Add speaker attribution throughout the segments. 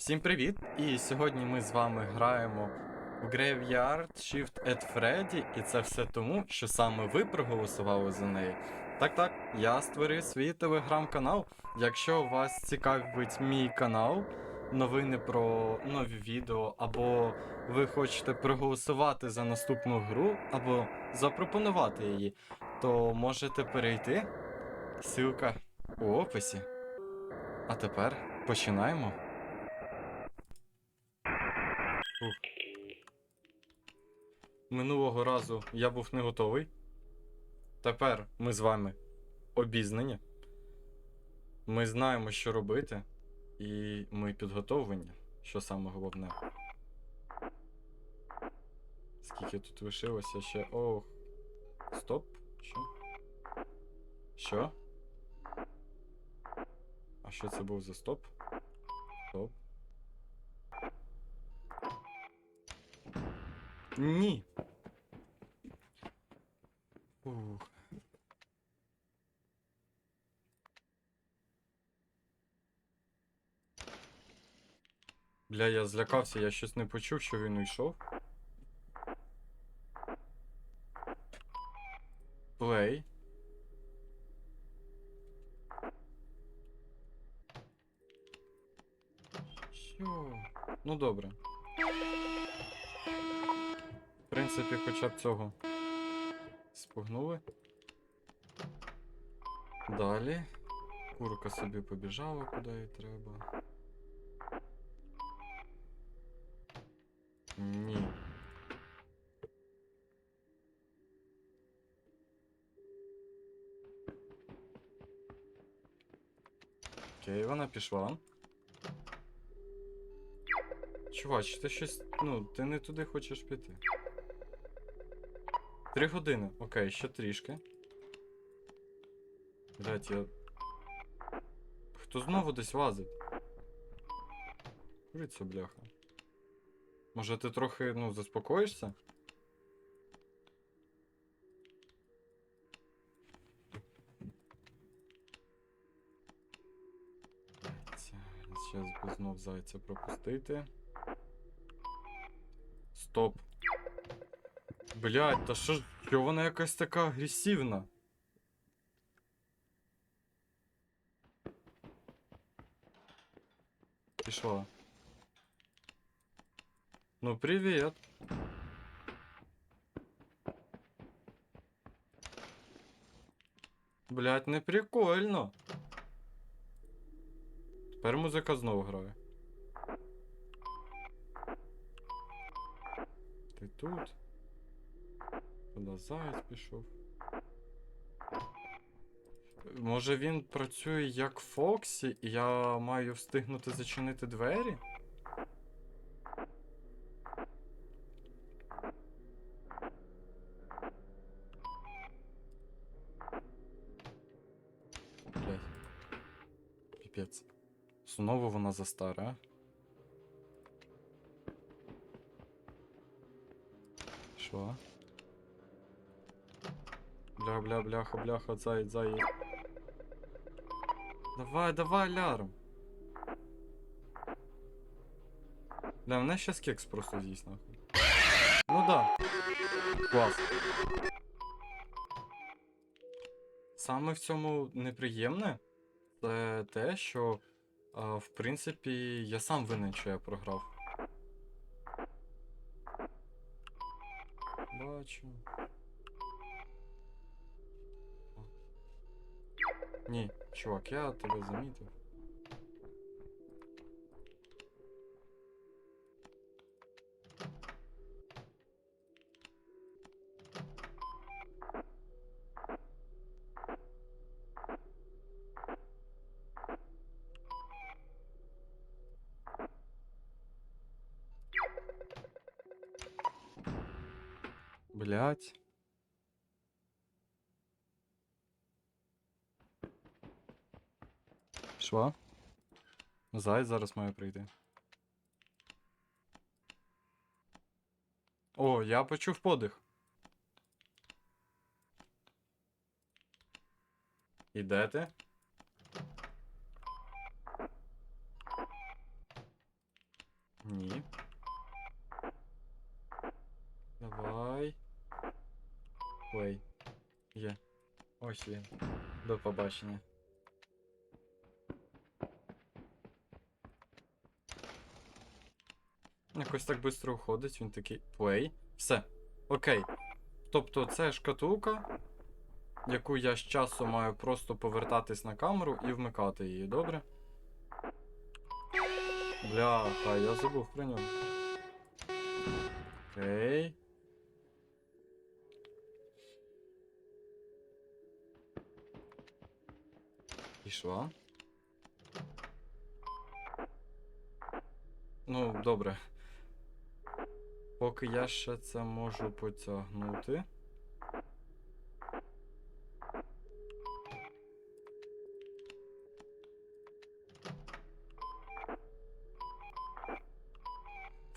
Speaker 1: Всім привіт! І сьогодні ми з вами граємо в Graveyard Shift at Freddy, і це все тому, що саме ви проголосували за неї. Так так, я створив свій телеграм-канал. Якщо вас цікавить мій канал, новини про нові відео, або ви хочете проголосувати за наступну гру, або запропонувати її, то можете перейти. Ссылка у описі. А тепер починаємо. Минулого разу я був не готовий. Тепер ми з вами обізнані. Ми знаємо, що робити, і ми підготовлені, що саме головне. Скільки тут лишилося ще. Ох. Стоп. Що? Що? А що це був за? Стоп. Ні. Ух. Бля, я злякався, я щось не почув, що він уйшов. Плей. Що? Ну добре. Хоча б цього. Спугнули. Далі. Курка собі побіжала, куди їй треба. Ні. Окей, вона пішла. Чувач, ти щось. Ну, ти не туди хочеш піти. Три години. Окей, ще трішки. Блять, я. Хто знову десь лазить? Куриця, бляха. Може ти трохи, ну, заспокоїшся? Зараз би знов зайця пропустити. Стоп. Блять, та що ж вона якась така агресивна? Пішла. Ну, привіт. Блять, не прикольно. Тепер музика знову грає. Ти тут? Туди заяць пішов. Може він працює як Фоксі, і я маю встигнути зачинити двері? Піпець. Знову вона застара, а? Що? Бля, бля, бляха, бляха, заєць, заєць. Давай, давай, лярм. Бля, мене щас кекс просто з'їсть, нахуй. Ну да. Клас. Саме в цьому неприємне це те, що, а, в принципі, я сам винен, що я програв. Бачу. Ні, чувак, я тебе замітив. Що? Зай зараз має прийти. О, я почув подих. І де ти? Ні. Давай. Ой. Є. Ось він. До побачення. Якось так швидко уходить, він такий. Плей. Все. Окей. Тобто це шкатулка, яку я з часу маю просто повертатись на камеру і вмикати її, добре? Бляха, я забув про нього. Окей. Пішла. Ну, добре. Поки я ще це можу потягнути.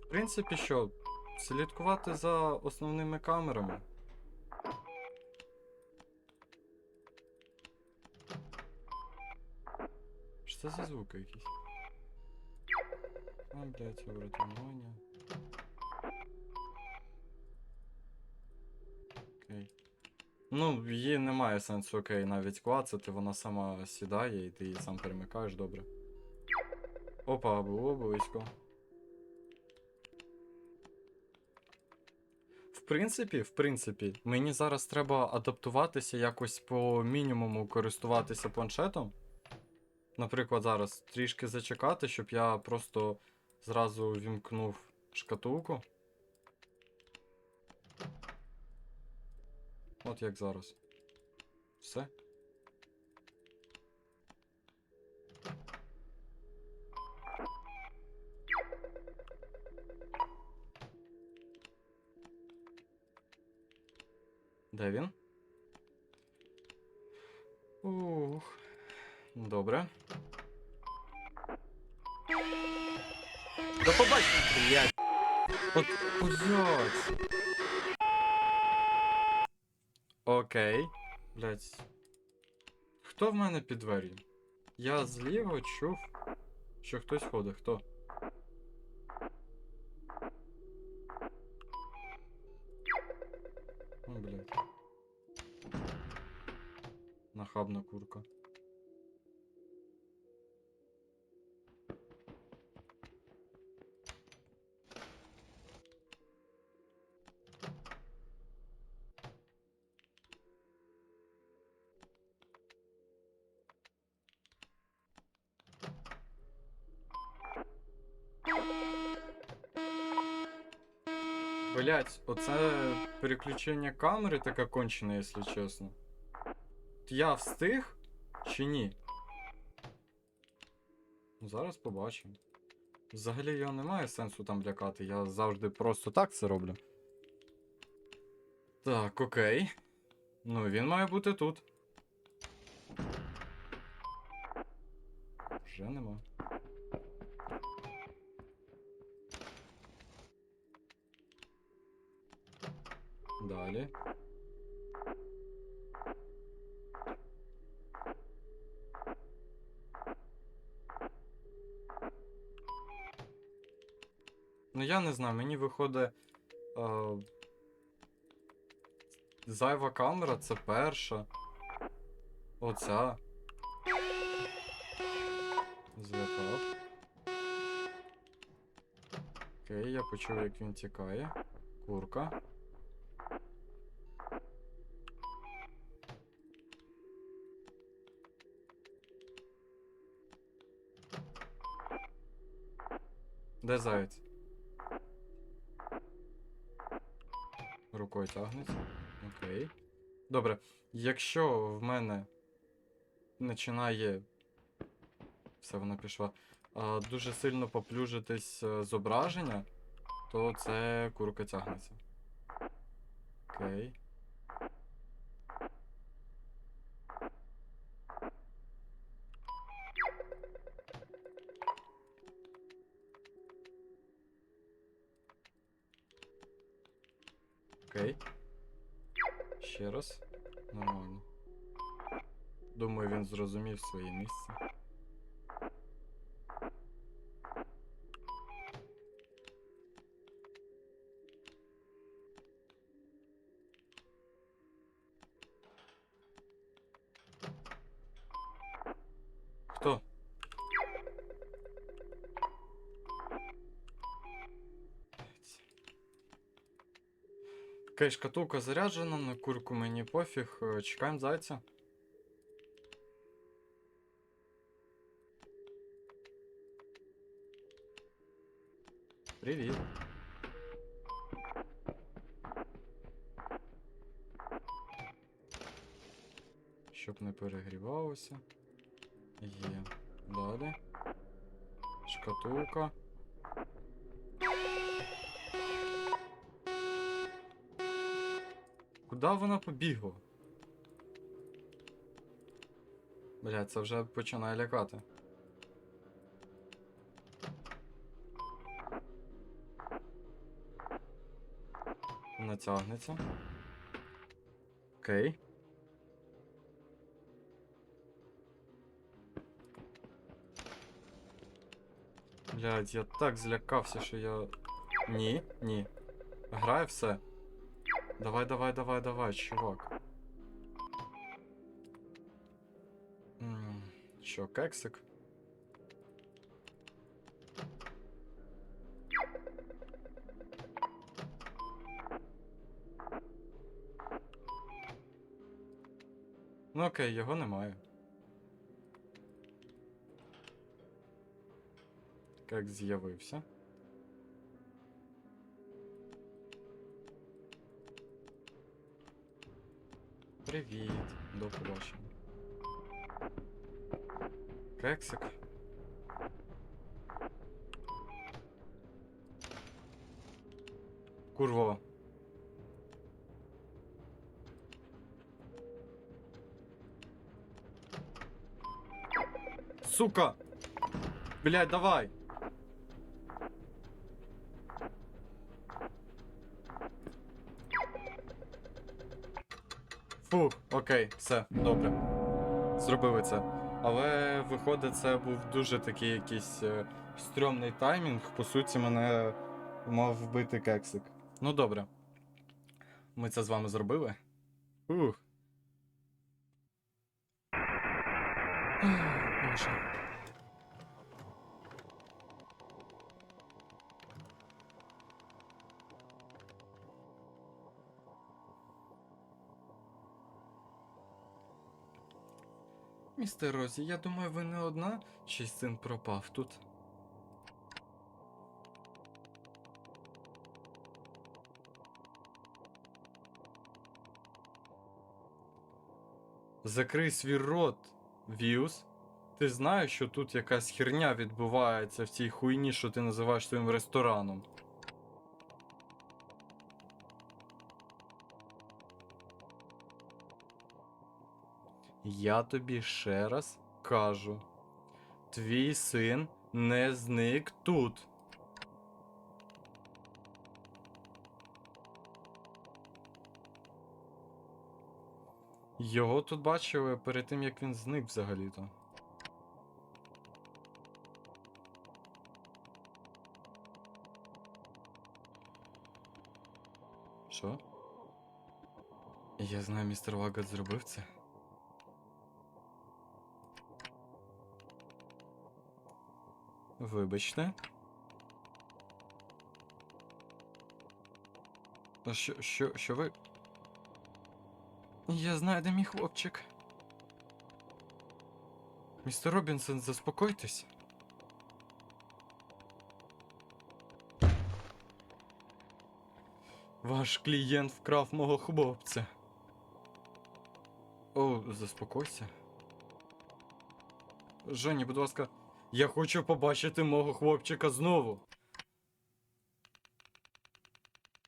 Speaker 1: В принципі, що, слідкувати за основними камерами. Що це за звуки якісь? А, блядь, врятування. Окей. Ну, її немає сенсу окей навіть клацати, вона сама сідає і ти її сам перемикаєш, добре. Опа, було близько. В принципі, в принципі, мені зараз треба адаптуватися якось по мінімуму користуватися планшетом. Наприклад, зараз трішки зачекати, щоб я просто зразу вімкнув шкатулку. От як зараз. Все. Де він? Ух. Добре. До побачення, блядь. От, блядь. Окей. Блять. Хто в мене під двері? Я зліва чув, що хтось ходить. Хто? О, блядь. Нахабна курка. Блять, оце переключення камери таке кончене, якщо чесно. Я встиг чи ні? Ну, Зараз побачимо. Взагалі його немає сенсу там лякати, я завжди просто так це роблю. Так, окей. Ну, він має бути тут. Вже нема. Далі. Ну, я не знаю, мені виходить. Е, зайва камера це перша. Оця. Злякав. Окей, я почув, як він тікає. Курка. Де заєць? Рукою тягнеться. Окей. Добре. Якщо в мене починає. Все, вона пішла. А, дуже сильно поплюжитись е, зображення, то це курка тягнеться. Окей. зрозумів своє місце. Хто? Окей, шкатулка заряджена, на курку мені пофіг. Е, чекаємо зайця. Перегрівалося. Є. Далі. Шкатулка. Куди вона побігла? Бля, це вже починає лякати. Натягнеться. Окей. Блядь, я так злякався, що я. Ні, ні. Грає все. Давай, давай, давай, давай, чувак. Що, кексик? Ну окей, його немає. Кекс з'явився. Привіт, до побачення. Кексик. Курва. Сука! Блядь, давай! Фух, окей, все, добре. Зробили це. Але виходить, це був дуже такий якийсь е, стрьомний таймінг. По суті, мене мав вбити кексик. Ну добре. Ми це з вами зробили. Ух. Боже. Містер Розі, я думаю, ви не одна, чий син пропав тут. Закрий свій рот, Віус. Ти знаєш, що тут якась херня відбувається в цій хуйні, що ти називаєш своїм рестораном. Я тобі ще раз кажу: твій син не зник тут. Його тут бачили перед тим, як він зник взагалі-то. Що? Я знаю, містер Лагат зробив це. Вибачте. Що, що, що ви. Я знаю, де мій хлопчик. Містер Робінсон, заспокойтесь. Ваш клієнт вкрав мого хлопця. О, заспокойся. Жені, будь ласка, я хочу побачити мого хлопчика знову.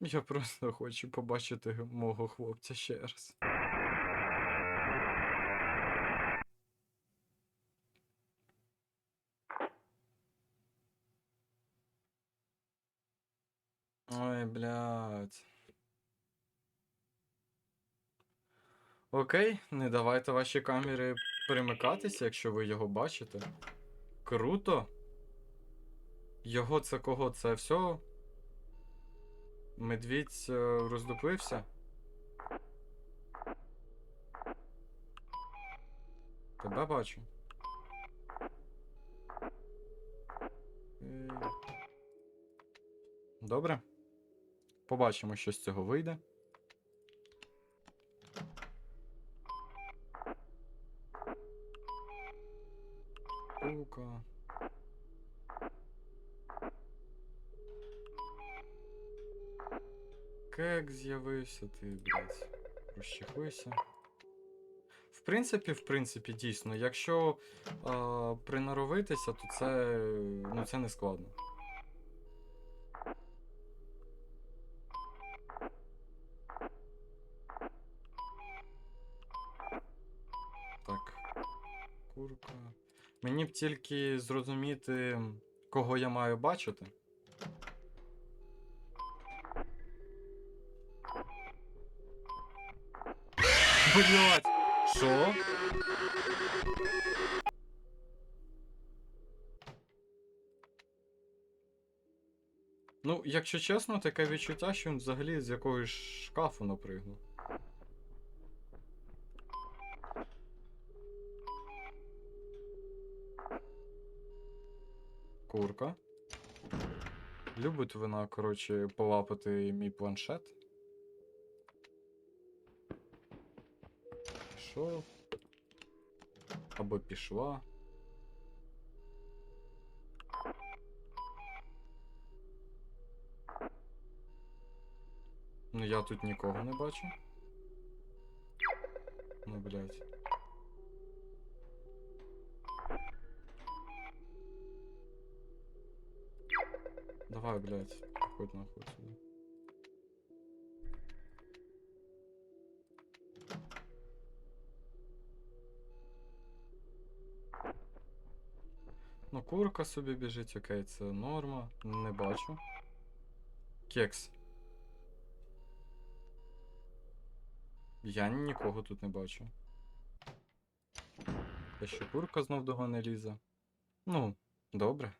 Speaker 1: Я просто хочу побачити мого хлопця ще раз. Ой, блядь. Окей, не давайте ваші камери перемикатися, якщо ви його бачите. Круто. Його це кого? Це все? Медвідь е, роздуплився? Тебе бачу. Добре. Побачимо, що з цього вийде. Штука. Кек з'явився, ти, блядь, розчихуйся. В принципі, в принципі, дійсно, якщо а, приноровитися, то це, ну, це не складно. Так. Курка. Мені б тільки зрозуміти, кого я маю бачити. Блять! Що? Ну, якщо чесно, таке відчуття, що він взагалі з якогось шкафу напригнув. Курка. Любить вона, коротше, полапати мій планшет. Пішов. Або пішла. Ну я тут нікого не бачу. Ну, блядь. Давай, блядь, хоть нахуй сюда. Ну, курка собі біжить, окей, це норма. Не бачу. Кекс. Я нікого тут не бачу. Та що курка знов до не лізе. Ну, добре.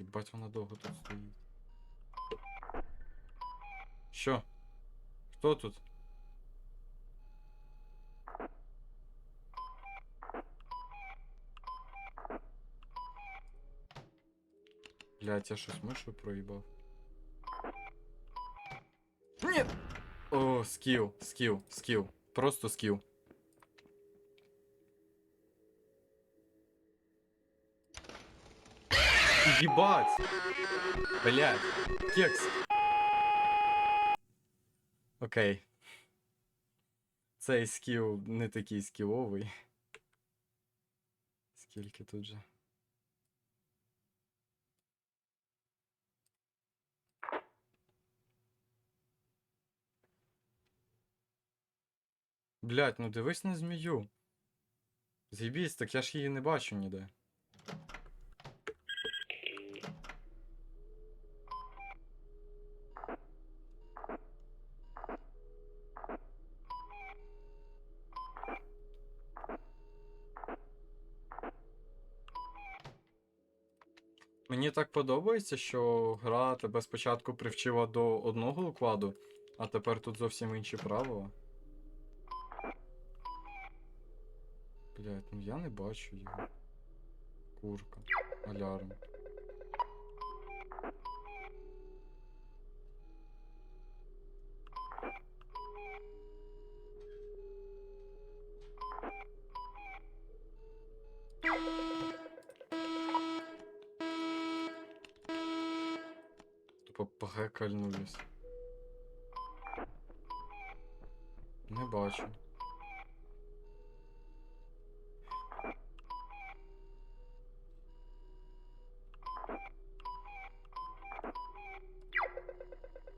Speaker 1: Бать, вона довго тут стоїть. Що? Хто тут? Блять, я щось мишу проїбав. Ні! О, скіл, скіл, скіл. Просто скіл. Ебать! Блять, кекс. Окей. Цей скіл не такий скіловий. Скільки тут же? Блять, ну дивись на змію. З'їбісь, так я ж її не бачу ніде. Мені так подобається, що гра тебе спочатку привчила до одного укладу, а тепер тут зовсім інші правила. Блять, ну я не бачу його. Курка. Алярм. Тупо. Не бачу.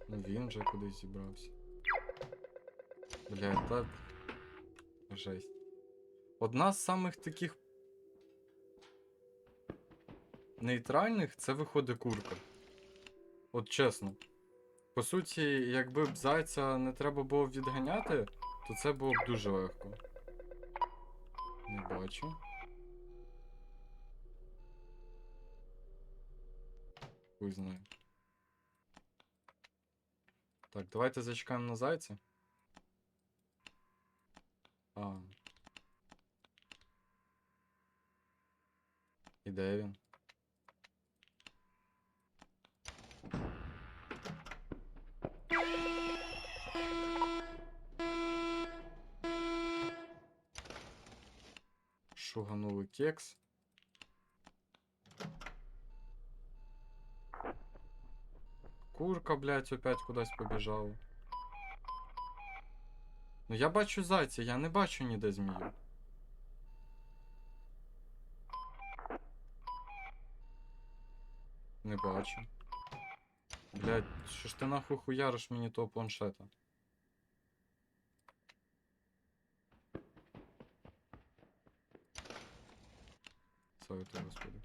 Speaker 1: Він вже кудись зібрався. Блядь, та... Жесть. Одна з самих таких нейтральних це виходить курка. От чесно. По суті, якби б зайця не треба було відганяти, то це було б дуже легко. Не бачу. Хуй знає. Так, давайте зачекаємо на зайця. А. І де він? Шуганули кекс. Курка, блядь, опять кудись побіжала. Ну я бачу зайця, я не бачу ніде змію. Не бачу. Блядь, що ж ти нахуй хуяриш мені того планшета? Слава тебе, Господи.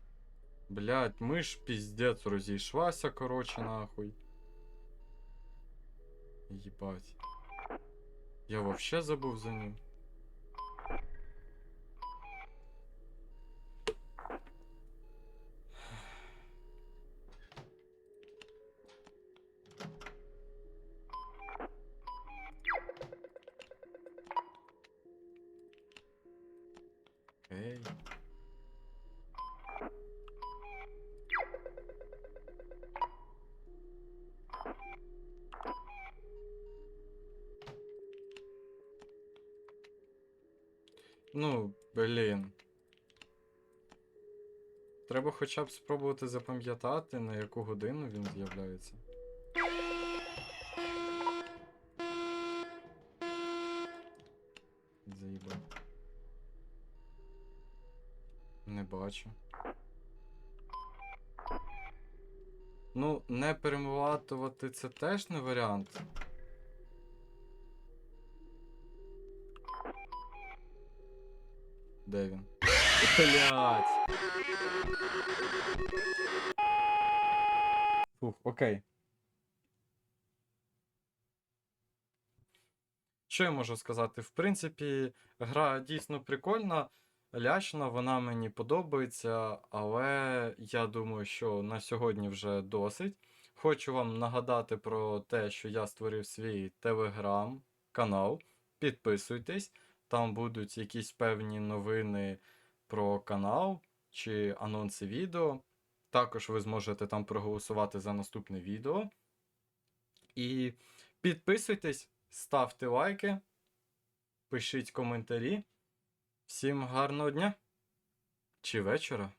Speaker 1: Блядь, миш пиздец розійшлася, короче, нахуй. Ебать. Я вообще забув за ним. Ну, блін. Треба хоча б спробувати запам'ятати, на яку годину він з'являється. Заїбав. Не бачу. Ну, не перемиватувати це теж не варіант. Де він? Блять. Фух, окей. Що я можу сказати? В принципі, гра дійсно прикольна, лячна, вона мені подобається, але я думаю, що на сьогодні вже досить. Хочу вам нагадати про те, що я створив свій телеграм-канал. Підписуйтесь, там будуть якісь певні новини про канал чи анонси відео. Також ви зможете там проголосувати за наступне відео. І підписуйтесь, ставте лайки, пишіть коментарі. Всім гарного дня чи вечора.